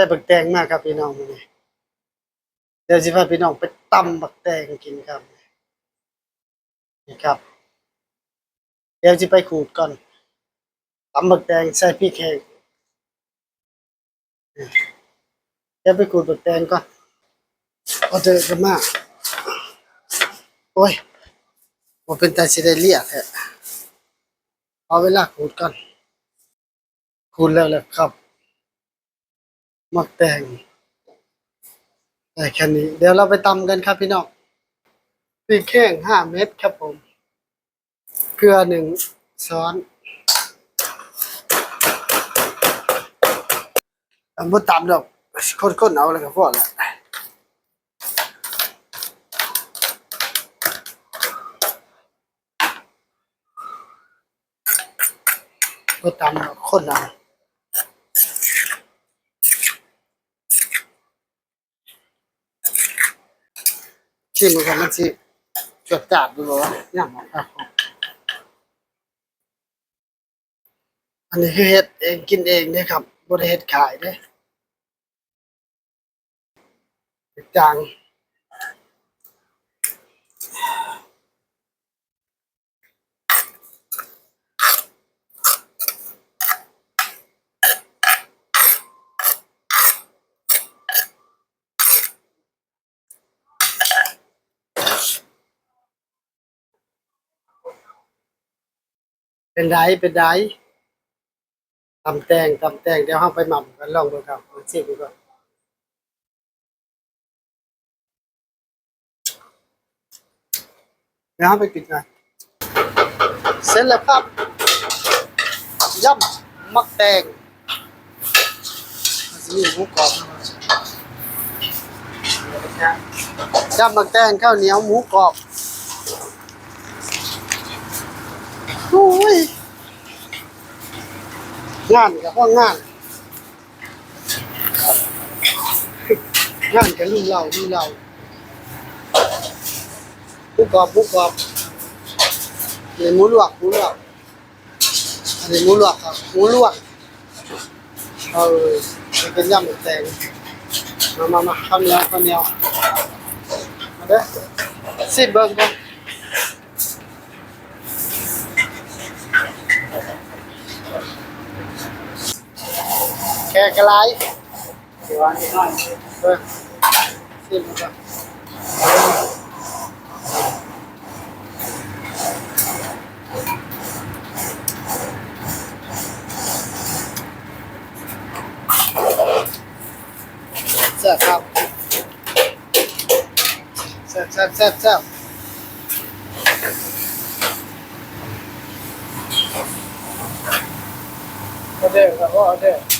ได้บักแตงมากครับพี่น้องนี้เดี๋ยวสิพาพี่น้องไปตำบักแตงกินครับนี่ครับ เดี๋ยวสิไปขูดก่อนตำบักแตงใส่พริกแห้งเดี๋ยวไปขูดบักแตงก่อนเอาเจอกันมาโอ้ยบ่เป็นตาสิได้เรียกแท้เอาเวลาขูดก่อนขูดแล้วแหละครับ หมักแตงแต่แค่นี้ เดี๋ยวเราไปตำกันครับพี่น้องพริกแห้งห้าเม็ดครับผม เกลือหนึ่งช้อนตำบ่ตำดอกคนๆเอาเลยก็พอละบ่ตำดอกคนเอา ชิมกันมันสิจดจับดูบ่วะย่ำอะอันนี้คือเห็ดเองกินเองเด้ครับบริเห็ดขายเด้จาง เป็นไรเป็นไรตำแตงตำแตงเดี๋ยวเฮาไปหม่ำกันลองดูครับมาชิมดูก่อนเดี๋ยวเฮาไปปิดกันเสร็จแล้วครับยำมักแตงมันจะมีหมูกรอบยำมักแตงข้าวเหนียวหมูกรอบ โอ้ย งานกับพ่องานงานกับลูกเราลูกเราผู้กอบผู้กอบอันนี้หมูลวกมูลวกอันนี้หมูลวกครับมูลวกเออจะเป็นย่ำแตงมามามาข้าวเหนียวข้าวเหนียวมาเด้อสิบเบิ้งก่อน แกกระไรเดี๋ยวนิดหน่อยเออสินเสร็จครับเสร็จเสร็จเสร็จเสร็จเอาเด้อเอาเดี๋ยว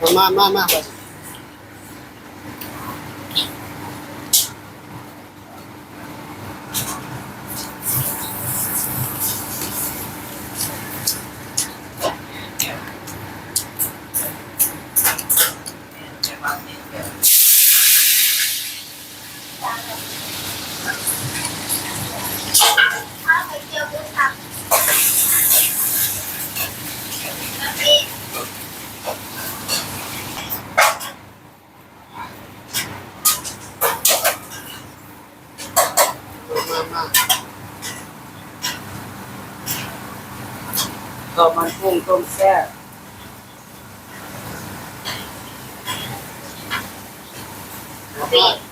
มามามามา ข้าวไข่เจียวหมูสับน้ำพริก มามา ข้าวมันกุ้งต้มแซ่บปี